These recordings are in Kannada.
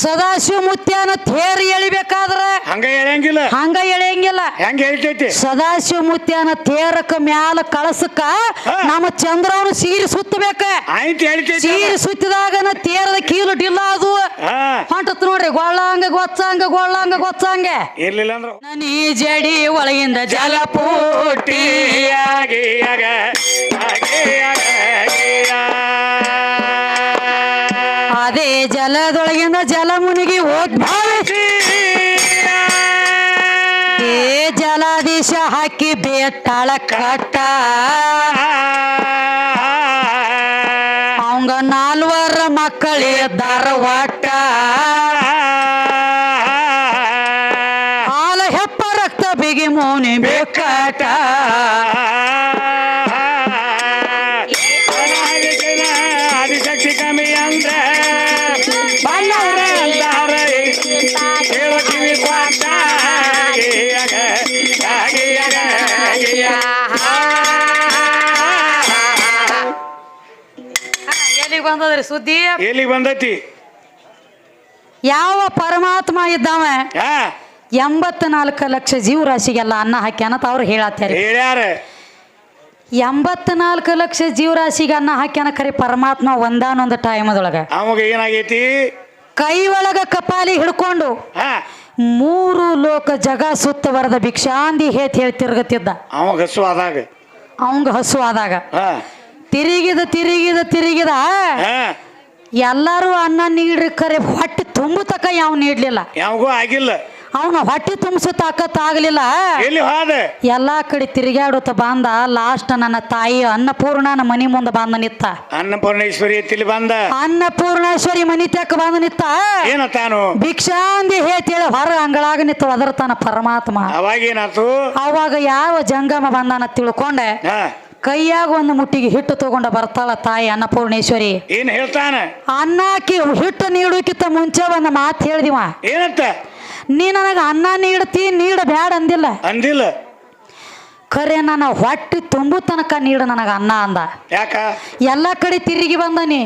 ಸದಾಶಿವ ಮುತ್ಯಾನ ತೇರಿ ಎಳಿಬೇಕಾದ್ರೆ ಹಂಗ ಎಳೆಯಂಗಿಲ್ಲ. ಹಂಗ ಎಳೆಯಂಗಿಲ್ಲ. ಹೆಂಗ ಹೇಳ್ತೈತಿ ಸದಾಶಿವ ಮುತ್ಯಾನ ತೇರಕ ಮ್ಯಾಲ ಕಳಸಕ್ಕ ನಮ್ಮ ಚಂದ್ರವನು ಸೀರಿ ಸುತ್ತಬೇಕ. ಆಯ್ತು ಹೇಳ್ತೈತಿ ಸೀರೆ ಸುತ್ತಿದಾಗನ ತೇರದ ಕೀಲು ಡಿಲ್ಲ ಅದು ಹೊಂಟತ್ ನೋಡ್ರಿ ಗೊಳ್ಳಂಗ ಗೊತ್ತಂಗ ಗೊಳ್ಳಂಗ ಗೊತ್ತಂಗ. ಇರ್ಲಿಲ್ಲ ಅಂದ್ರ. ನನಿ ಜಡಿ ಒಳಗಿಂದ ಜಲಪೂಟಿ. ಆಗ ಆಗಿ ಆಗಿಯಾಗ. ಅದೇ ಜಲದೊಳಗಿಂದ ಜಲ ಮುನಿಗಿ ಉದ್ಭವಿಸಿ. ಏ ಜಲಾದೀಶ ಹಾಕಿ ಬೇತಾಳ ಕಟ್ಟ. ಅವಂಗ ನಾಲ್ವರ ಮಕ್ಕಳಿದ್ದಾರ ಒಟ್ಟ ಬಂದದ್ರಿ ಸುದ್ದಿ? ಎಲ್ಲಿ ಬಂದೈತಿ? ಯಾವ ಪರಮಾತ್ಮ ಇದ್ದಾವ? ಹಾ ಎಂಬತ್ನಾಲ್ಕು ಲಕ್ಷ ಜೀವರಾಶಿಗೆಲ್ಲ ಅನ್ನ ಹಾಕ್ಯಾನತ ಅವ್ರು ಹೇಳತ್ತಾರೆ. ಹೇಳ್ಯಾರ. ಎಂಬತ್ನಾಲ್ಕು ಲಕ್ಷ ಜೀವರಾಶಿಗೆ ಅನ್ನ ಹಾಕ್ಯಾನ ಕರಿ ಪರಮಾತ್ಮ ಒಂದಾನೊಂದು ಟೈಮದೊಳಗ. ಅವಾಗ ಏನಾಗೈತಿ? ಕೈ ಒಳಗ ಕಪಾಲಿ ಹಿಡ್ಕೊಂಡು ಹಾ. ಮೂರು ಲೋಕ ಜಗ ಸುತ್ತವರದ ಭಿಕ್ಷಾಂದಿ ಹೇತ್ ಹೇಳಿ ತಿರ್ಗತಿದ್ದ ಅವಾಗ ಹಸು ಆದಾಗ. ಅವಂಗ ಹಸು ಆದಾಗ. ಹಾ. ತಿರುಗಿದ ತಿರುಗಿದ ತಿರುಗಿದ ಎಲ್ಲಾರು ಅನ್ನ ನೀಡ್ರಿ ಕರೆ ಹೊಟ್ಟೆ ತುಂಬು ತಕ ಯಾವ ನೀಡ್ಲಿಲ್ಲ. ಯಾವಾಗೂ ಆಗಿಲ್ಲ. ಅವನ ಹೊಟ್ಟೆ ತುಂಬಿಸೋ ತಾಕತ್ ಆಗಲಿಲ್ಲ. ಎಲ್ಲಿ ಕಡೆ ತಿರುಗಾಡುತ್ತ ಬಂದ ಲಾಸ್ಟ್ ನನ್ನ ತಾಯಿ ಅನ್ನಪೂರ್ಣನ ಮನಿ ಮುಂದೆ ಬಂದ ನಿತ್ತ. ಅನ್ನಪೂರ್ಣೇಶ್ವರಿ ತಿಳಿ ಬಂದ. ಅನ್ನಪೂರ್ಣೇಶ್ವರಿ ಮನಿ ತಕ್ಕ ಬಂದ ನಿತ್ತ. ಏನ ತಾನು? ಭಿಕ್ಷಾಂದಿ ಹೇಳ್ತೇಳಿ ಹೊರ ಅಂಗಳಾಗ ನಿತ್ತ ಒದರ್ತಾನ ಪರಮಾತ್ಮ. ಅವಾಗ ಏನಾತು ಅವಾಗ ಯಾವ ಜಂಗಮ ಬಂದಾನ ತಿಳ್ಕೊಂಡೆ. ಕೈಯಾಗ ಒಂದು ಮುಟ್ಟಿಗೆ ಹಿಟ್ಟು ತಗೊಂಡ ಬರ್ತಾಳ ತಾಯಿ ಅನ್ನಪೂರ್ಣೇಶ್ವರಿ. ಏನ್ ಹೇಳ್ತಾನೆ? ಅನ್ನಕ್ಕೆ ಹಿಟ್ಟು ನೀಡೋಕ್ಕಿಂತ ಮುಂಚೆ ಒಂದು ಮಾತು ಹೇಳಿದಿವ. ಏನಂತ? ನೀ ನನಗ ಅನ್ನ ನೀಡ್ತಿ ನೀಡ ಬ್ಯಾಡ ಅಂದಿಲ್ಲ. ಅಂದಿಲ್ಲ. ಖರೆ ನನ್ನ ಹೊಟ್ಟಿ ತುಂಬು ತನಕ ನೀಡು ನನಗೆ ಅನ್ನ ಅಂದ. ಯಾಕ? ಎಲ್ಲ ಕಡೆ ತಿರುಗಿ ಬಂದನಿ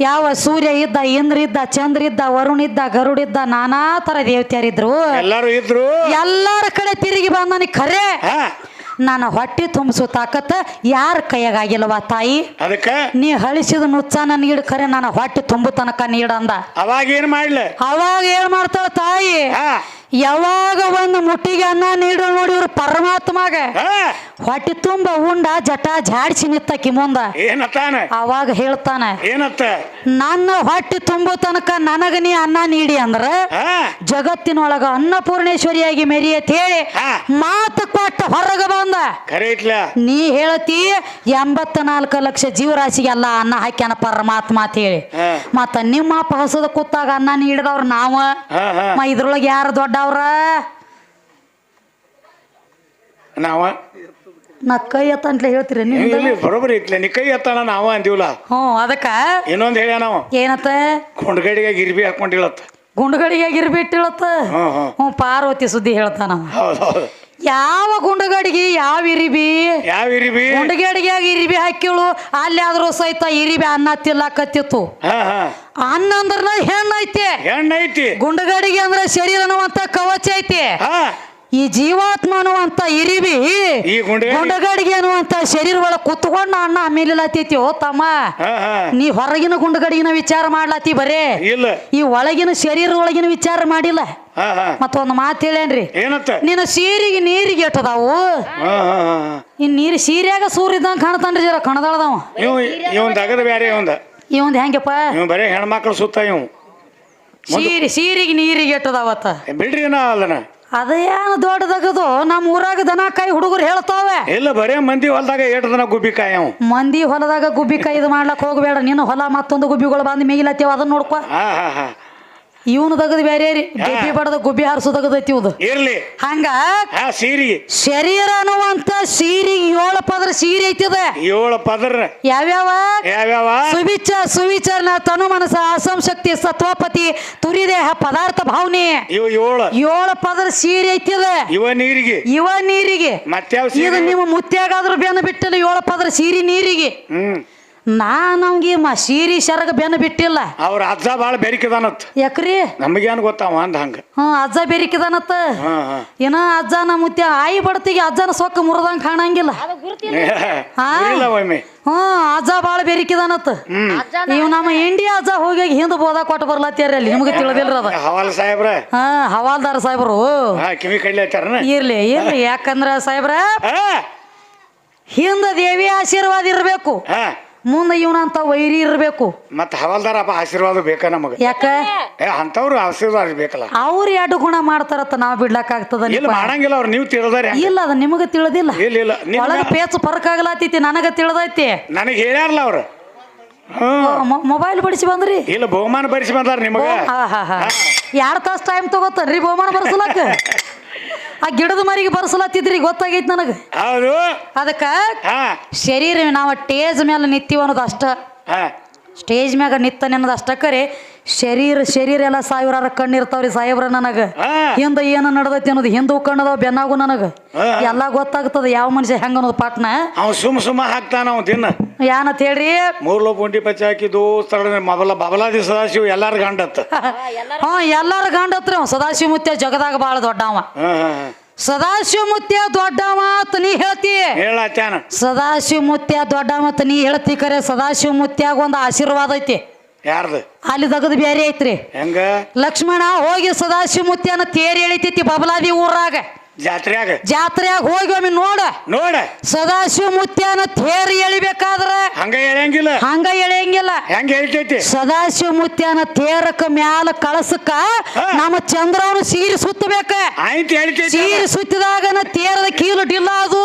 ಯಾವ ಸೂರ್ಯ ಇದ್ದ ಇಂದ್ರ ಇದ್ದ ಚಂದ್ರ ಇದ್ದ ವರುಣ ಇದ್ದ ಗರುಡ ಇದ್ದ ನಾನಾ ತರ ದೇವತೆಯರಿದ್ರು. ಎಲ್ಲಾರು ಇದ್ರು. ಎಲ್ಲರ ಕಡೆ ತಿರುಗಿ ಬಂದನಿ ಖರೆ. ಹಾ ನನ್ನ ಹೊಟ್ಟೆ ತುಂಬಿಸೋ ತಾಕತ್ತ ಯಾರ ಕೈಯಾಗಿಲ್ಲವಾ ತಾಯಿ? ಅದಕ್ಕ? ನೀ ಹಳಿಸಿದ ನುಚ್ಚ ನೀಡು ಖರೆ ನಾನು ಹೊಟ್ಟೆ ತುಂಬು ತನಕ ನೀಡಂದ ಅವಾಗ ಏನ್ ಮಾಡ್ಲ? ಅವಾಗ ಏನ್ ಮಾಡ್ತಾಳ ತಾಯಿ? ಯಾವಾಗ ಒಂದು ಮುಟ್ಟಿಗೆ ಅನ್ನ ನೀಡು ನೋಡಿ ಇವ್ರು ಪರಮಾತ್ಮಗ. ಹೊಟ್ಟೆ ತುಂಬ ಉಂಡ ಜಟ ಜಾಡ್ಸಿ ನಿತ್ತಕಿ ಮುಂದ. ಅವಾಗ ಹೇಳ್ತಾನೆ ಏನತ್ತ? ನನ್ನ ಹೊಟ್ಟೆ ತುಂಬೋ ತನಕ ನನಗ ನೀ ಅನ್ನ ನೀಡಿ ಅಂದ್ರ ಜಗತ್ತಿನೊಳಗ ಅನ್ನಪೂರ್ಣೇಶ್ವರಿಯಾಗಿ ಮೆರಿಯತ್ ಹೇಳಿ ಮಾತು ಕೊಟ್ಟ ಹೊರಗ ಬಂದ. ನೀ ಹೇಳ್ತಿ ಎಂಬತ್ತ ನಾಲ್ಕು ಲಕ್ಷ ಜೀವರಾಶಿಗೆಲ್ಲ ಅನ್ನ ಹಾಕ್ಯಾನ ಪರಮಾತ್ಮ ಅಂತ ಹೇಳಿ. ಮತ್ತ ನಿಮ್ಮ ಅಪ್ಪ ಹಸದ ಕೂತಾಗ ಅನ್ನ ನೀಡಿದವ್ರು ನಾವ. ಇದ್ರೊಳಗೆ ಯಾರು ದೊಡ್ಡವ್ರ ನಾವ? ನಾ ಕೈ ಎತ್ತಂಟ್ಲೆ ಹೇಳ್ತೀರಿ ನೀವು ಇಲ್ಲಿ ಬರೋಬ್ಬರಿ ಐತ್ಲ ನೀ ಕೈ ಎತ್ತಾನ ನಾವ ಅಂದಿವಲ್ಲ. ಹ್ಞೂ ಅದಕ್ಕ? ಇನ್ನೊಂದ್ ಹೇಳ ನಾವು? ಏನತ್ತ? ಕೊಂಡ್ಗಡಿಗೆ ಗಿರ್ಬಿ ಹಾಕೊಂಡಿಳತ್ತ ಗುಂಡುಗಡಿಗೆ ಗಿರ್ಬಿಟ್ಟಿಳತ್ತ ಹ್ಮ್ ಹ್ಞೂ ಪಾರ್ವತಿ ಸುದ್ದಿ ಹೇಳ್ತಾನ ಹೌದ್ ಹೌದು. ಯಾವ ಗುಂಡಗಡಿಗೆ ಯಾವ ಇರಿಬಿ? ಯಾವ ಇರಿಬಿ? ಗುಂಡುಗಡಿಗ್ಯಾಗ ಇರಿಬಿ ಹಾಕಿಳು ಅಲ್ಲಿ ಆದ್ರೂ ಸಹಿತ ಇರಿಬಿ ಅನ್ನ ತಿಲ್ಲಕತ್ತಿತ್ತು ಅನ್ನ ಅಂದ್ರ ಹೆಣ್ಣೈತಿ. ಹೆಣ್ಣೈತಿ. ಗುಂಡಗಡಿಗೆ ಅಂದ್ರೆ ಶರೀರ ಅನ್ನುವಂತ ಕವಚ ಐತಿ. ಈ ಜೀವಾತ್ಮ ಅನ್ನುವಂತ ಇರಿವಿ ಗುಂಡಗಡಿಗೆ ಗುಂಡ್ಗಡಿ ಗುಂಡುಗಡಿಗೆ ಅನ್ನುವಂತ ಶರೀರ ಒಳಗೆ ಕುತ್ಕೊಂಡು ಅಣ್ಣ ಆಮೇಲಿಲ್ಲತ್ತೈತಿ ಓ ತಮ್ಮ ನೀ ಹೊರಗಿನ ಗುಂಡಗಡಿಗಿನ ವಿಚಾರ ಮಾಡ್ಲತ್ತಿ ಬರೇ? ಇಲ್ಲ. ಈ ಒಳಗಿನ ಶರೀರ ಒಳಗಿನ ವಿಚಾರ ಮಾಡಿಲ್ಲ? ಮತ್ತೊಂದು ಮಾತು ಹೇಳೇನ್ರಿ ನಿನ್ನ ಸೀರಿಗೆ ನೀರಿಗೆ ಎಟ್ಟದಾವು? ಈ ನೀರು ಸೀರ್ಯಾಗ ಸೂರ್ಯ ಇದ್ದಂಗೆ ಕಾಣ್ತಾನ್ರಿ ಜರ ಕಣದಳದವ. ಇವ್ ಇವಂದ್ ಹೆಂಗಪ್ಪ? ಬರೇ ಹೆಣ್ಮಕ್ಳು ಸುತ್ತ ಇವ್. ಸೀರೆ ಸೀರಿಗೆ ನೀರಿಗೆ ಎಟ್ಟದಾವತ್ತ. ಬಿಡ್ರಿ ನಾ ಅಲ್ಲನ. ಅದೇನು ದೊಡ್ಡದಾಗದು? ನಮ್ಮ ಊರಾಗ ದನ ಕಾಯಿ ಹುಡುಗರು ಹೇಳ್ತಾವೆ. ಇಲ್ಲ ಬರೇ ಮಂದಿ ಹೊಲದಾಗ ಏಟ್ ದನ ಗುಬ್ಬಿ ಕಾಯವ್ ಮಂದಿ ಹೊಲದಾಗ ಗುಬ್ಬಿಕಾಯಿ ಇದು ಮಾಡ್ಲಕ್ ಹೋಗ್ಬೇಡ. ನಿನ್ನ ಹೊಲ ಮತ್ತೊಂದು ಗುಬ್ಬಿಗಳು ಬಂದು ಮೇಗಿಲತ್ತೀವ ಅದನ್ನ ನೋಡ್ಕೊ. ಹಾ ಹಾ ಹಾ. ಇವನು ತೆಗದು ಬೇರೆ ರೀ. ಗುಬ್ಬಿ ಬಡದ ಗುಬ್ಬಿ ಹಾರಿಸು ತೆಗದೈತಿ ಇವ್ದು. ಇರ್ಲಿ. ಹಂಗ? ಹಾ ಸೀರಿ. ಶರೀರ ಅನ್ನುವಂತ ಸೀರಿ ಏಳು ಪದ್ರ ಸೀರೆ ಐತಿದ. ಏಳು ಪದರ. ಯಾವ್ಯಾವ? ಯಾವ್ಯಾವ? ಸುವಿಚ ಸುವಿಚಾರನ ತನು ಮನಸ ಅಸಂಶಕ್ತಿ ಸತ್ವಪತಿ ತುರಿ ದೇಹ ಪದಾರ್ಥ ಭಾವನೆ. ಏಳ ಏಳು. ಏಳು ಪದರ ಸೀರೆ ಐತಿದ. ಇವ ನೀರಿಗೆ. ಇವ ನೀರಿಗೆ. ಮತ್ತೆ ಇದು ನಿಮ್ಮ ಮುತ್ಯಾಗಾದ್ರೂ ಬೆನ್ನ ಬಿಟ್ಟಲ್ಲ ಏಳು ಪದರ ಸೀರಿ ನೀರಿಗೆ. ಹ್ಮ್. ನಾನು ನಮ್ಗೆ ಮ ಸೀರಿ ಶರಗ ಬೆನ್ನ ಬಿಟ್ಟಿಲ್ಲ. ಅವ್ರ ಅಜ್ಜ ಬಾಳ ಬೆರಿಕಿದಾನತ್. ಯಾಕ್ರಿ? ನಮಗೇನು ಗೊತ್ತಾವ ಅಂದ ಹಂಗ. ಹ್ಮ್ ಅಜ್ಜ ಬೆರಿಕಿದಾನತ್ತ ಹಾ ಹಾ. ಏನ ಅಜ್ಜನ ಮುತ್ಯ ಆಯಿ ಬಡತಿಗೆ ಅಜ್ಜನ ಸೊಕ್ಕ ಮುರಿದಂಗೆ ಕಾಣಂಗಿಲ್ಲ. ಹಾ? ಇಲ್ಲ ಒಮ್ಮೆ. ಹ್ಞೂ ಅಜ್ಜ ಬಾಳ ಬೆರಿಕಿದಾನತ್ತ ನೀವು ಇವ್ ನಮ್ಮ ಇಂಡಿಯಾ ಅಜ್ಜ ಹೋಗಿ ಹಿಂದೆ ಬೋದ ಕೊಟ್ಟು ಬರ್ಲತ್ತೀರಿ ಅಲ್ಲಿ ನಿಮಗೆ ತಿಳಿದಿಲ್ರ ಅದ. ಹವಾಲ್ ಸಾಹೇಬ್ರ. ಹಾ ಹವಾಲ್ದಾರ್ ಸಾಹೇಬ್ರು. ಹಾ ಕಿವಿ ಕಡ್ಲಿ ಹಚ್ಚಾರನ ಇರ್ಲಿ ಇರ್ಲಿ ಯಾಕಂದ್ರ ಸಾಹೇಬ್ರ? ಹಾ. ಹಿಂದ ದೇವಿ ಆಶೀರ್ವಾದ ಇರಬೇಕು. ಹಾ. ಮುಂದೆ ಇವನಂತ ವೈರಿ ಇರಬೇಕು. ಮತ್ತೆ ಹವಾಲ್ದಾರ ಆಶೀರ್ವಾದ ಬೇಕಾ ನಮಗ? ಯಾಕ? ಏ ಅಂತವ್ರು ಆಶೀರ್ವಾದ ಬೇಕಲ್ಲ. ಅವ್ರು ಎರಡು ಗುಣ ಮಾಡ್ತಾರತ್ತ ನಾವ್ ಬಿಡ್ಲಕ್ ಆಗ್ತದ ಇಲ್ಲ ಮಾಡಂಗಿಲ್ಲ ಅವ್ರು ನೀವು ತಿಳಿದಾರೆ ಇಲ್ಲ ಅದ ನಿಮಗ ತಿಳಿದಿಲ್ಲ. ಇಲ್ಲ ಇಲ್ಲ ನಿಮ್ಗ ಒಳಗ ಪೇಚ್ ಫರ್ಕ್ ಆಗಲಾತೈತಿ ನನಗ ತಿಳಿದೈತಿ. ನನಗೆ ಹೇಳ್ಯಾರಲ್ಲ ಅವ್ರು. ಹ್ಮ್. ಮೊಬೈಲ್ ಬಡಿಸಿ ಬಂದ್ರಿ. ಇಲ್ಲ ಬಹುಮಾನ ಭರಿಸಿ ಬಂದಾರ ನಿಮಗ. ಎರಡು ತಾಸು ಟೈಮ್ ತಗೋತಾರ್ರಿ ಬಹುಮಾನ ಬರ್ಸಲಕ್ಕ. ಆ ಗಿಡದ ಮರಿಗೆ ಬರ್ಸಲತ್ತಿದ್ರಿ ಗೊತ್ತಾಗೈತಿ ನನಗೆ. ಹೌದು. ಅದಕ್ಕ ಹಾ. ಶರೀರ ನಾವು ಟೇಜ್ ಮೇಲೆ ನಿಂತೀವಿ ಅನ್ನೋದು ಅಷ್ಟ. ಹಾ. ಸ್ಟೇಜ್ ಮ್ಯಾಗ ನಿತ್ತ ಅನ್ನೋದು ಅಷ್ಟ ಕರೆ ಶರೀರ ಶರೀರ ಎಲ್ಲ ಸಾವಿರಾರು ಕಣ್ಣಿರ್ತಾವ್ರಿ ಸಾಹೇಬ್ರ ನನಗ. ಹಿಂದ ಏನು ನಡ್ದೈತಿ ಅನ್ನೋದು ಹಿಂದೂ ಕಣ್ಣದ ಬೆನ್ನಾಗು ನನಗ. ಎಲ್ಲಾ ಗೊತ್ತಾಗ್ತದ ಯಾವ ಮನುಷ್ಯ ಹೆಂಗ ಅನ್ನೋದು ಪಾಟ್ನ. ಅವ ಸುಮ್ ಸುಮ್ಮ ಹಾಕ್ತಾನ ಅವ ದಿನ. ಯಾನ ಹೇಳ್ರಿ? ಮೂರ್ ಲೋ ಪುಂಟಿ ಪಚ್ಚ ಹಾಕಿದ್ದು ಮೊಬಲ ಬಬಲಾದಿ ಸದಾಶಿವ ಎಲ್ಲಾರು ಗಂಡತ್. ಹಾ ಎಲ್ಲಾರ ಗಂಡತ್ರಿ ಅವ್. ಸದಾಶಿವ ಮುತ್ಯ ಜಗದಾಗ ಬಾಳ ದೊಡ್ಡವ. ಸದಾಶಿವಮುತ್ಯ ಸದಾಶಿವ ಮುತ್ಯ ದೊಡ್ಡವ ಅಂತ ನೀ ಹೇಳ್ತಿ? ಹೇಳತ್ತಾನ ಸದಾಶಿವ ಮುತ್ಯ ದೊಡ್ಡವ ಅಂತ ನೀ ಹೇಳ್ತಿ ಕರೆ. ಸದಾಶಿವ ಮುತ್ಯಾಗ ಒಂದು ಆಶೀರ್ವಾದ ಐತಿ. ಯಾರ್ದು? ಅಲ್ಲಿ ತಗದು ಬೇರೆ ಐತ್ರಿ. ಹೆಂಗ? ಲಕ್ಷ್ಮಣ ಹೋಗಿ ಸದಾಶಿವ ಮುತ್ಯನ ತೇರಿ ಎಳಿತೈತಿ ಬಬಲಾದಿ ಊರಾಗ. ಜಾತ್ರ್ಯಾಗ. ಜಾತ್ರೆಯಾಗ ಹೋಗಿ ಒಮ್ಮೆ ನೋಡ. ನೋಡ. ಸದಾಶಿವ ಮುತ್ಯನ ತೇರಿ ಎಳಿಬೇಕಾದ್ರ ಹಂಗ ಎಳೆಯಂಗಿಲ್ಲ. ಹಂಗ ಎಳೆಯಂಗಿಲ್ಲ. ಹೆಂಗ ಹೇಳ್ತೈತಿ ಸದಾಶಿವ ಮುತ್ಯಾನ ತೇರಕ ಮ್ಯಾಲ ಕಳಸಕ್ಕ ನಮ್ಮ ಚಂದ್ರವನು ಸೀರಿ ಸುತ್ತಬೇಕ. ಆಯ್ತು ಹೇಳ್ತೈತಿ ಸೀರೆ ಸುತ್ತಿದಾಗನ ತೇರದ ಕೀಲು ಡಿಲ್ಲ ಅದು.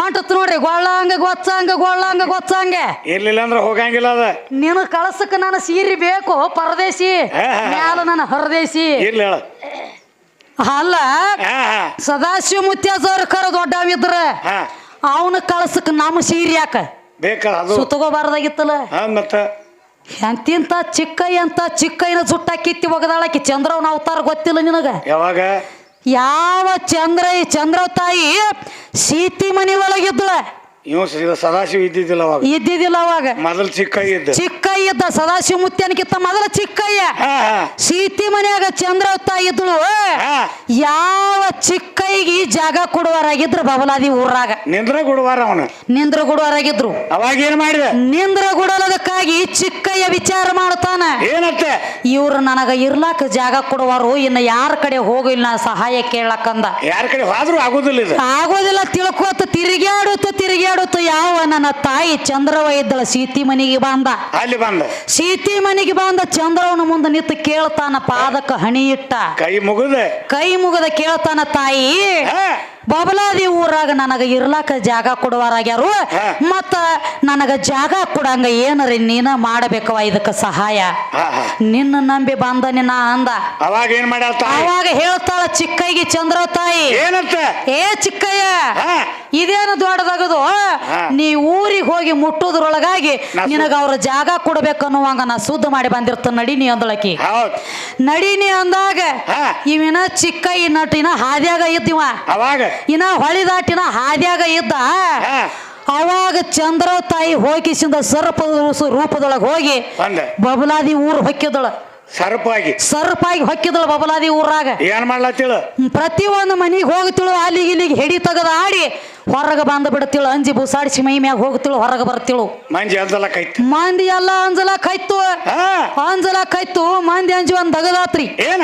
ಹೊಂಟತ್ ನೋಡ್ರಿ ಗೊಳ್ಳಂಗ ಗೊತ್ತಂಗ ಗೊಳ್ಳಂಗ ಗೊತ್ತಂಗ. ಇರ್ಲಿಲ್ಲ ಅಂದ್ರೆ ಹೋಗಂಗಿಲ್ಲ ಅದ. ನಿನ್ನ ಕಳಸಕ್ಕ ನಾನು ಸೀರಿ ಬೇಕು ಪರದೇಶಿ. ಮ್ಯಾಲ ನನ್ನ ಹೊರದೇಶಿ. ಇರ್ಲಿ ಹೇಳ. ಅಲ್ಲ ಸದಾಶಿವ ಮುತ್ಯಾಜವ್ರ ಕರ ದೊಡ್ಡವಿದ್ರ ಅವನ ಕಳ್ಸಕ್ ನಮ್ಮ ಸೀರೆ ಯಾಕ? ಸುತ್ತಗೋಬಾರ್ದಾಗಿತ್ತಲ್ಲ? ಎಂತಿಂತ ಚಿಕ್ಕ ಅಂತ ಚಿಕ್ಕ ಜುಟ್ಟ ಕಿತ್ತಿ ಒಗದಾಳಕಿ ಚಂದ್ರವನ ಅವತಾರ ಗೊತ್ತಿಲ್ಲ ನಿನಗ? ಯಾವಾಗ? ಯಾವ ಚಂದ್ರ ಚಂದ್ರ ತಾಯಿ ಸೀತಿ ಮನಿ ಒಳಗಿದ್ದಳ ಇವ್ ಸದಾಶಿವ ಇದ್ದಿದ್ದಿಲ್ಲ ಅವಾಗ. ಇದ್ದಿದ್ದಿಲ್ಲ ಅವಾಗ. ಮೊದಲ್ ಚಿಕ್ಕ ಇದ್ದ ಚಿಕ್ಕಯ್ಯ ಇದ್ದ ಸದಾಶಿವ ಮುತ್ಯನಕ್ಕಿಂತ ಮೊದಲ ಚಿಕ್ಕಯ್ಯ. ಹಾ ಹಾ. ಸೀತಿ ಮನ್ಯಾಗ ಚಂದ್ರ ಇದ್ದಳು ಯಾವ ಹಾ ಚಿಕ್ಕಯ್ಯಗೆ ಜಾಗ ಕೊಡುವರಾಗಿದ್ರು ಬಬಲಾದಿ ಊರಾಗ. ನಿಂದ್ರ ಗುಡುವಾರ ಅವನು. ನಿಂದ್ರ ಗುಡುವರಾಗಿದ್ರು ಅವಾಗ ಏನ್ ಮಾಡಿದ? ನಿಂದ್ರ ಗುಡಲದಕ್ಕಾಗಿ ಚಿಕ್ಕಯ್ಯ ವಿಚಾರ ಮಾಡ್ತಾನ ಏನತ್ತ? ಇವ್ರು ನನಗ ಇರ್ಲಾಕ ಜಾಗ ಕೊಡುವಾರು ಇನ್ನ ಯಾರ ಕಡೆ ಹೋಗಿಲ್ಲ ನಾ ಸಹಾಯ ಕೇಳಕಂದ ಯಾರ ಕಡೆ ಹೋದ್ರೂ ಆಗುದಿಲ್ಲ ಇದು. ಆಗೋದಿಲ್ಲ ತಿಳ್ಕೋತ ತಿರುಗಾಡುತ್ತ ತಿರುಗಾಡುತ್ತ ಯಾವ ನನ್ನ ತಾಯಿ ಚಂದ್ರವ ಇದ್ದಳ ಸೀತಿ ಮನಿಗೆ ಬಂದ. ಅಲ್ಲಿ ಬಂದ. ಸೀತಿ ಮನಿಗೆ ಬಂದ ಚಂದ್ರವನ ಮುಂದೆ ನಿಂತು ಕೇಳ್ತಾನ ಪಾದಕ ಹಣಿ ಇಟ್ಟ ಕೈ ಮುಗುದ. ಕೈ ಮುಗದ ಕೇಳ್ತಾನ ತಾಯಿ ಹಾ ಬಬಲಾದಿ ಊರಾಗ ನನಗ ಇರ್ಲಾಕ ಜಾಗ ಕೊಡುವಾರಾಗ್ಯಾರು. ಮತ್ತ ನನಗ ಜಾಗ ಕೊಡಂಗ ಏನರಿ ನೀನ ಮಾಡಬೇಕವ ಇದಕ್ಕ ಸಹಾಯ. ನಿನ್ನ ನಂಬಿ ಬಂದ ನಿನ್ನ ಅಂದ. ಅವಾಗ ಏನ್ ಮಾಡ ಅವಾಗ ಹೇಳ್ತಾಳ ಚಿಕ್ಕಯ್ಯಗೆ ಚಂದ್ರ ತಾಯಿ. ಏ ಚಿಕ್ಕಯ್ಯ ಇದೇನು ದೊಡ್ಡದಾಗದು? ನೀ ಊರಿಗೆ ಹೋಗಿ ಮುಟ್ಟೋದ್ರೊಳಗಾಗಿ ನಿನಗ ಅವ್ರ ಜಾಗ ಕೊಡ್ಬೇಕು ಅನ್ನುವಂಗ ನಾ ಸುದ್ದ ಮಾಡಿ ಬಂದಿರ್ತ ನಡಿ ನೀ ಅಂದಳಕಿ. ನಡಿನಿ ಅಂದಾಗ. ಇವಿನ ಚಿಕ್ಕಯ್ಯ ನಟಿನ ಹಾದ್ಯಾಗ ಇದ್ದಿವ. ಅವಾಗ? ಇನ್ನ ಹೊಳಿದಾಟಿನ ಹಾದ್ಯಾಗ ಇದ್ದ ಅವಾಗ ಚಂದ್ರ ತಾಯಿ ಹೋಗಿಸಿಂದ ಸರ್ಪ ರೂಪದೊಳಗೆ ಹೋಗಿ ಬಬಲಾದಿ ಊರು ಹೊಕ್ಕಿದಳ. ಸರ್ಪಾಗಿ. ಸರ್ಪಾಗಿ ಹೊಕ್ಕಿದಳು ಬಬಲಾದಿ ಊರಾಗ. ಏನ್ ಮಾಡ್ಲತ್ತಿಳ? ಪ್ರತಿ ಒಂದು ಮನಿಗೆ ಹೋಗ್ತಿಳು ಅಲ್ಲಿಗೆ ಇಲ್ಲಿಗೆ ಹೆಡಿ ತೆಗೆದ ಆಡಿ ಹೊರಗೆ ಬಂದು ಬಿಡ್ತಿಳು ಅಂಜಿ ಬುಸಾಡಿಸಿ ಮೈ ಮ್ಯಾಗ ಹೋಗ್ತಿಳು ಹೊರಗೆ ಬರ್ತಿಳು. ಮಂಜಿ ಅಂಜಲ ಕೈತ್. ಮಂದಿ ಎಲ್ಲ ಅಂಜಲ ಕೈತು ಅಂಜಲ ಕೈತು ಮಂದಿ ಅಂಜಿ ಒಂದ್ ದಗದಾತ್ರಿ. ಏನ?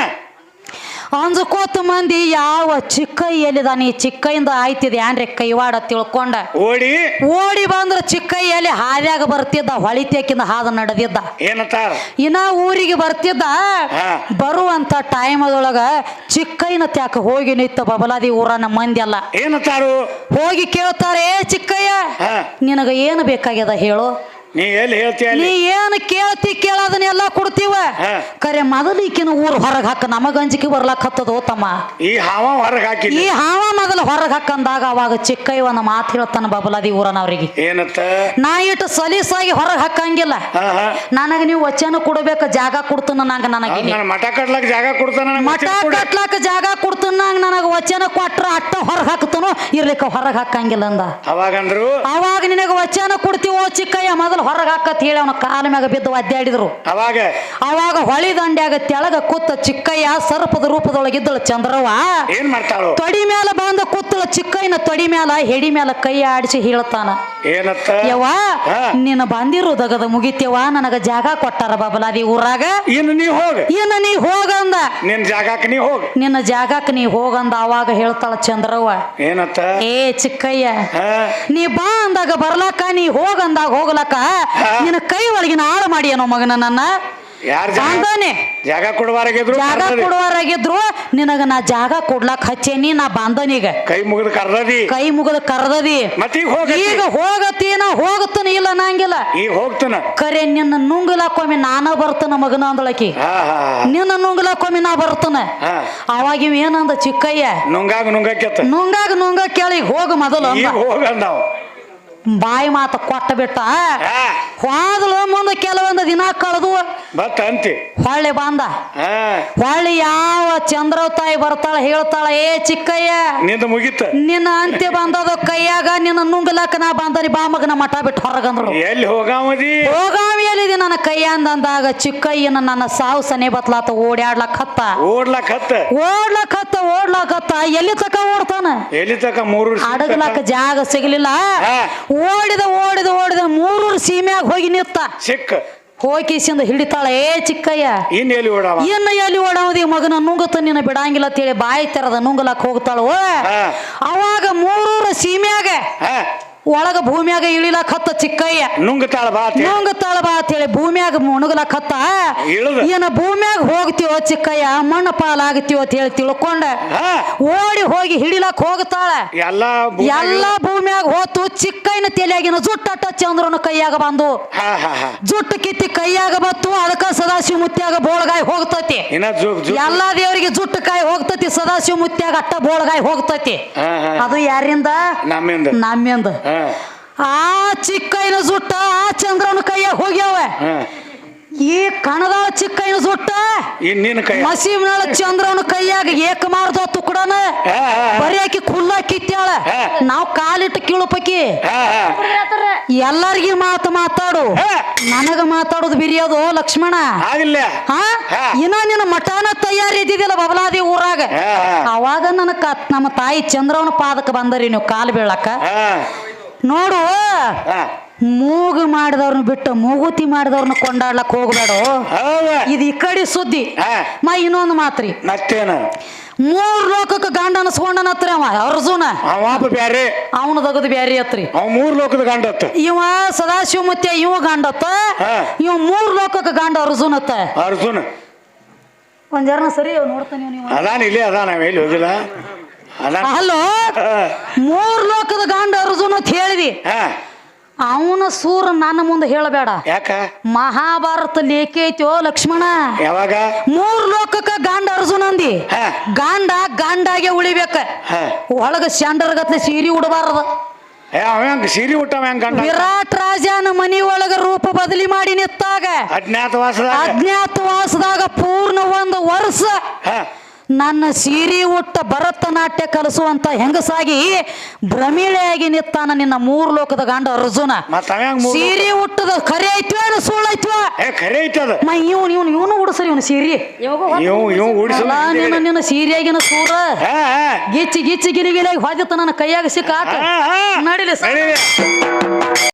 ಅಂಜಕೋತ ಮಂದಿ ಯಾವ ಚಿಕ್ಕಯ್ಯ ಈ ಚಿಕ್ಕಯಿಂದ ಆಯ್ತಿದೆ ಏನ್ರಿ ಕೈವಾಡ ತಿಳ್ಕೊಂಡ? ಓಡಿ. ಓಡಿ ಬಂದ್ರ ಚಿಕ್ಕ ಎಲ್ಲಿ ಹಾದ್ಯಾಗ ಬರ್ತಿದ್ದ? ಹೊಳಿತೇಕಿಂದ ಹಾದ ನಡೆದಿದ್ದ. ಏನತ್ತಾರ ಇನ್ನ ಊರಿಗೆ ಬರ್ತಿದ್ದ? ಹಾ. ಬರುವಂತ ಟೈಮದೊಳಗ ಚಿಕ್ಕಯ್ಯನ ತ್ಯಾಕ ಹೋಗಿ ನಿಂತ ಬಬಲಾದಿ ಊರನ ಮಂದಿ ಅಲ್ಲ. ಏನಂತಾರು? ಹೋಗಿ ಕೇಳ್ತಾರೆ ಏ ಚಿಕ್ಕಯ್ಯ ಹಾ. ನಿನಗ ಏನು ಬೇಕಾಗ್ಯದ ಹೇಳು? ನೀ ಎಲ್ಲಿ ಹೇಳ್ತೀಯ ನೀ ಏನು ಕೇಳ್ತಿ ಕೇಳೋದನ್ನೆಲ್ಲ ಕೊಡ್ತೀವ? ಹಾ. ಕರೆ ಮೊದಲು ಈಕಿನ ಊರ್ ಹೊರಗೆ ಹಾಕ ನಮಗ ಅಂಜಿಕೆ ಬರ್ಲಾಕ್ ಹತ್ತದ ತಮ್ಮ? ಈ ಹಾವ ಹೊರಗೆ ಹಾಕಿ ಈ ಹಾವ ಮೊದಲು ಹೊರಗೆ ಹಾಕಂದಾಗ ಅವಾಗ ಚಿಕ್ಕಯ್ಯವನ ಮಾತು ಹೇಳ್ತಾನೆ ಬಬಲಾದಿ ಊರನವ್ರಿಗೆ. ಏನತ್ತ ನಾ ಇಟ್ಟು ಸಲೀಸಾಗಿ ಹೊರಗೆ ಹಾಕಂಗಿಲ್ಲ. ಹಾ ಹಾ. ನನಗ ನೀವು ವಚನ ಕೊಡಬೇಕು ಜಾಗ ಕೊಡ್ತಾನ ನಂಗ ನನಗೆ ನಾನು. ಮಠ ಕಟ್ಲಕ್ ಜಾಗ ಕೊಡ್ತಾನ ನನಗ್ ಮಠ ಕೊಡು. ಕಟ್ಲಾಕ ಜಾಗ ಕೊಡ್ತಾನ ನನಗೆ ನನಗ ವಚನ ಕೊಟ್ರ ಅಟ್ಟ ಹೊರಗೆ ಹಾಕ್ತಾನೋ ಇರ್ಲಿಕ್ಕ ಹೊರಗೆ ಹಾಕಂಗಿಲ್ಲ ಅಂದ. ಅವಾಗಂದ್ರು ಅವಾಗ ನಿನಗ ವಚನ ಕೊಡ್ತೀವೋ ಚಿಕ್ಕಯ್ಯ ಮೊದಲು ಹೊರಗೆ ಹಾಕತ್ ಹೇಳಿ ಅವನ ಕಾಲ ಮ್ಯಾಗ ಬಿದ್ದು ಒದ್ದಾಡಿದ್ರು. ಅವಾಗ? ಅವಾಗ ಹೊಳಿ ದಂಡ್ಯಾಗ ತೆಳಗ ಕೂತ ಚಿಕ್ಕಯ್ಯ ಸರ್ಪದ ರೂಪದೊಳಗಿದ್ದಳು ಚಂದ್ರವ್ವ. ಏನ್ ಮಾಡ್ತಾಳು? ತೊಡಿ ಮ್ಯಾಲ ಬಂದ ಕೂತಳ ಚಿಕ್ಕಯ್ಯನ ತೊಡಿ ಮ್ಯಾಲ ಹೆಡಿ ಮ್ಯಾಲ ಕೈ ಆಡಿಸಿ ಹೇಳ್ತಾನ. ಏನತ್ತ? ಯವ್ವ. ನಿನ್ನ ಬಂದಿರು ದಗದ ಮುಗಿತ್ಯವ್ವ ನನಗ ಜಾಗ ಕೊಟ್ಟಾರ ಬಬಲಾದಿ ಊರಾಗ? ಇನ್ನು ನೀ ಹೋಗ. ಇನ್ನು ನೀ ಹೋಗಂದ ನಿನ್ ಜಾಗಕ್ಕೆ ನೀ ಹೋಗ. ನಿನ್ನ ಜಾಗಕ್ಕೆ ನೀ ಹೋಗಂದ ಅವಾಗ ಹೇಳ್ತಾಳ ಚಂದ್ರವ್ವ. ಏನತ್ತ? ಏ ಚಿಕ್ಕಯ್ಯ ನೀ ಬಾ ಅಂದಾಗ ಬರ್ಲಾಕ ನೀ ಹೋಗಂದಾಗ ಹೋಗ್ಲಕ್ಕ ನಿನ್ನ ಕೈ ಒಳಗಿನ ಆಳು ಮಾಡಿ ಅನ್ನೋ ಮಗನ ನನ್ನ. ಜಾಗ ಕೊಡುವಾರಾಗಿದ್ರು ನಿನಗ ನಾ ಜಾಗ ಕೊಡ್ಲಾಕ್ ಹಚ್ಚೇನಿ ನಾ ಬಾಂಧವನಿಗ. ಕೈ ಮುಗಿದ ಕರ್ದದಿ? ಕೈ ಮುಗಿದ ಕರ್ದದಿ. ಈಗ ಹೋಗ ನಾ ಹೋಗತನ ಹೋಗತ್ತನ ಇಲ್ಲ ನಂಗಿಲ್ಲ. ಈಗ ಹೋಗ್ತಾನ? ಕರೆ ನಿನ್ನ ನುಂಗ್ಲಾಕೊಮ್ಮೆ ನಾನ ಬರ್ತನ ಮಗನ ಅಂದಳಕಿ. ನಿನ್ನ ನುಂಗ್ಲಾಕೊಮ್ಮೆ ನಾ ಬರ್ತನ. ಅವಾಗ ಇವ್ ಏನಂದ ಚಿಕ್ಕಯ್ಯ? ನುಂಗಾಗ ನುಂಗಕ್ಕೆ ನುಂಗಾಗ ನುಂಗ ಕೇಳಿ ಹೋಗ ಮೊದಲು ಹೋಗ ನಾವು. ಬಾಯಿ ಮಾತ ಕೊಟ್ಟ ಬಿಟ್ಟ ಹಾ. ಹೋದಳು ಮುಂದೆ ಕೆಲವೊಂದು ದಿನ ಕಳೆದು ಅಂತಿ. ಹೊಳ್ಳಿ ಬಂದ. ಹೊಳ್ಳಿ ಯಾವ ಚಂದ್ರವ್ ತಾಯಿ ಬರ್ತಾಳ ಹೇಳ್ತಾಳ ಏ ಚಿಕ್ಕಯ್ಯ ನಿಂದ ಮುಗಿತ. ನಿನ್ನ ಅಂತ್ಯ ಬಂದದ ಕೈಯಾಗ ನಿನ್ನ ನುಂಗ್ಲಕ್ಕ ನಾ ಬಂದರಿ ಬಾ ಮಗನ ಮಠ ಬಿಟ್ಟು ಹೊರಗಂದ್ರು. ಎಲ್ಲಿ ಹೋಗಾಮದಿ ಹೋಗಾವಿಯಲ್ಲಿದೆ ನನ್ನ ಕೈಯಂದಾಗ ಚಿಕ್ಕಯ್ಯನ ನನ್ನ ಸಾವು ಸನೆ ಬತ್ಲಾತ ಓಡ್ಯಾಡ್ಲಕ್ ಹತ್ತ. ಓಡ್ಲಕ್ ಹತ್ತ. ಓಡ್ಲಕ್ ಹತ್ತ ಓಡ್ಲಕ್ ಹತ್ತ ಎಲ್ಲಿ ತಕ ಓಡ್ತಾನ? ಎಲ್ಲಿ ತಕ ಮೂರು ಅಡಗ್ಲಾಕ ಜಾಗ ಸಿಗಲಿಲ್ಲ. ಓಡಿದ ಓಡಿದ ಓಡಿದ ಮೂರೂರು ಸೀಮ್ಯಾಗ ಹೋಗಿ ನಿತ್ತ. ಸಿಕ್ಕ. ಹೋಗಿಸಿಂದ ಹಿಡಿತಾಳ. ಏ ಚಿಕ್ಕಯ್ಯ. ಇನ್ನ ಎಲ್ಲಿ ಓಡಾವ? ಇನ್ನ ಎಲ್ಲಿ ಓಡಾವದಿ? ಮಗನ ನುಂಗತ ನಿನ್ನ ಬಿಡಂಗಿಲ್ಲ ಅಂತೇಳಿ ಬಾಯಿ ತೆರದ ನುಂಗಲಾಕ ಹೋಗ್ತಾಳು. ಅವಾಗ ಮೂರೂರು ಸೀಮ್ಯಾಗ ಒಳಗ ಭೂಮಿಯಾಗ ಇಳಿಲಕ್ ಹತ್ತ ಚಿಕ್ಕಯ್ಯ. ನುಂಗತಾಳ ಬಾ ಅಂತ ಹೇಳಿ. ನುಂಗತಾಳ ಬಾ ಅಂತೇಳಿ ಭೂಮಿಯಾಗ ಮುಣುಗಲಕ್ ಹತ್ತ. ಇಳ್ದ. ಏನ ಭೂಮಿಯಾಗ ಹೋಗ್ತೀವೋ ಚಿಕ್ಕಯ್ಯ ಮಣ್ಣು ಪಾಲಾಗ್ತೀವೋ ಅಂತ ಹೇಳಿ ತಿಳ್ಕೊಂಡ. ಹಾ. ಓಡಿ ಹೋಗಿ ಹಿಡಿಲಕ್ ಹೋಗ್ತಾಳ. ಎಲ್ಲಾ ಭೂಮ್ಯಾಗ- ಎಲ್ಲ ಭೂಮಿಯಾಗ ಹೋತು ಚಿಕ್ಕಯ್ಯನ ತಲೆಯಾಗಿನ ಜುಟ್ಟಟ್ಟ ಚಂದ್ರನ ಕೈಯಾಗ ಬಂದು. ಹಾ ಹಾ ಹಾ. ಜುಟ್ಟು ಕಿತ್ತಿ ಕೈಯಾಗ ಬತ್ತು ಅದಕ್ಕ ಸದಾಶಿವ ಮುತ್ಯಾಗ ಬೋಳಗಾಯಿ ಹೋಗ್ತತಿ. ಇನ್ನ ಎಲ್ಲಾ ದೇವರಿಗೆ ಜುಟ್ಟ ಕಾಯಿ ಹೋಗ್ತತಿ ಸದಾಶಿವ ಮುತ್ಯಾಗ ಅಟ್ಟ ಬೋಳಗಾಯಿ ಹೋಗ್ತತಿ. ಹಾ ಹಾ. ಅದು ಯಾರಿಂದ? ನಮ್ಮಿಂದ. ನಮ್ಮಿಂದ. ಹಾ. ಆ ಚಿಕ್ಕಯ್ಯನ ಸುಟ್ಟ ಆ ಚಂದ್ರನ ಕೈಯ ಹೋಗ್ಯಾವ. ಈ ಕಣದಾಳ ಚಿಕ್ಕಯ್ಯನ ಸುಟ್ಟ ಇನ್ ನಿನ್ನ ಕೈ ಮಸೀಮ್ನಾಳ ಚಂದ್ರನ ಕೈಯಾಗ ಏಕ ಮಾರ್ದ ತುಕಡನ ಬರೀ ಆಕಿ ಖುಲ್ಲ ಕಿತ್ಯಾಳ. ಹಾ. ನಾವ್ ಕಾಲಿಟ್ಟು ಕೀಳುಪಕಿ. ಎಲ್ಲಾರ್ಗಿ ಮಾತು ಮಾತಾಡು. ನನಗ ಮಾತಾಡೋದು ಬಿರಿಯೋದು ಲಕ್ಷ್ಮಣ. ಆಗಿಲ್ಲ. ಇನ್ನ ನಿನ್ನ ಮಠಾನ ತಯಾರಿ ಇದ್ದಿದ್ದಿಲ್ಲ ಬಬಲಾದಿ ಊರಾಗ. ಅವಾಗ ನನ್ನ ನಮ್ಮ ತಾಯಿ ಚಂದ್ರವನ ಪಾದಕ್ಕೆ ಬಂದರಿ ನೀವು ಕಾಲು ಬೀಳಕ್ಕ ನೋಡು ಮೂಗು ಮಾಡಿದವ್ರನ್ನ ಬಿಟ್ಟು ಮೂಗುತಿ ಮಾಡಿದವ್ರನ್ನ ಕೊಂಡಾಡ್ಲಕ್ ಹೋಗ್ಬೇಡ. ಇದು ಈ ಕಡೆ ಸುದ್ದಿ. ಮಾ ಇನ್ನೊಂದು ಮಾತ್ರಿ. ಮತ್ತೇನ? ಮೂರ್ ಲೋಕಕ್ಕೆ ಗಂಡ ಅನಸ್ಕೊಂಡನತ್ರಿ ಅವ ಅರ್ಜುನ. ಬ್ಯಾರೆ. ಅವನು ತಗದು ಬ್ಯಾರಿ ಅತ್ರಿ ಅವ ಮೂರ್ ಲೋಕದ ಗಂಡತ್ತ ಇವ ಸದಾಶಿವ ಮತ್ತೆ ಇವ ಗಂಡತ್ತ. ಇವ ಮೂರ್ ಲೋಕಕ್ಕೆ ಗಂಡ ಅರ್ಜುನ ಅತ್ತ. ಅರ್ಜುನ. ಒಂದ್ ಜನ ಸರಿ ನೋಡ್ತಾನೆ ಅದಾನ ಇಲ್ಲಿ ಅದಾನ ಎಲ್ಲಿ ಹೋಗಿಲ್ಲ. ಹಲೋ ಮೂರ್ ಲೋಕದ ಗಂಡ ಅರ್ಜುನ ಅಂತ ಹೇಳಿದಿ. ಅವನ ಸೂರ ನನ್ನ ಮುಂದೆ ಹೇಳಬೇಡ. ಯಾಕ? ಮಹಾಭಾರತ ಲೇಖಿ ಲಕ್ಷ್ಮಣ. ಯಾವಾಗ? ಮೂರ್ ಲೋಕಕ್ಕ ಗಂಡ ಅರ್ಜುನ ಅಂದಿ. ಗಾಂಡ ಗಂಡ ಗಂಡಾಗೆ ಉಳಿಬೇಕ. ಒಳಗ ಶಂಡರ್ಗತ್ಲೆ ಸೀರಿ ಉಡಬಾರದ. ಸೀರೆ ವಿರಾಟ್ ರಾಜನ ಮನಿ ಒಳಗ ರೂಪ ಬದಲಿ ಮಾಡಿ ನಿತ್ತಾಗ ಅಜ್ಞಾತವಾಸದಾಗ? ಅಜ್ಞಾತವಾಸದಾಗ ಪೂರ್ಣ ಒಂದು ವರ್ಷ. ನನ್ನ ಸೀರಿ ಉಟ್ಟ ಭರತನಾಟ್ಯ ಕಲಿಸುವಂತ ಹೆಂಗಸಾಗಿ ಭ್ರಮಿಳೆಯಾಗಿ ನಿತ್ತಾನ ನಿನ್ನ ಮೂರು ಲೋಕದ ಗಂಡ ಅರ್ಜುನ. ಸೀರೆ ಉಟ್ಟದ ಖರೆ ಐತ್ವ ಏನು ಸುಳ್ಳು ಐತ್ವ? ಏ ಖರೆ ಐತದ ಇವನು ಇವನು ಇವನು ಉಡ್ಸರಿ ಇವನು ಸೀರಿ. ನಿನ್ನ ನಿನ್ನ ಆಗಿನ ಸೂರ? ಗಿಚ್ಚಿ ಗಿಚ್ಚಿ ಗಿಲಿಗಿಲಿಯಾಗಿ ಹೊದಿತ್ತ ನನ್ನ ಕೈಯಾಗ ಸರ್. ನಡೀಲಿ.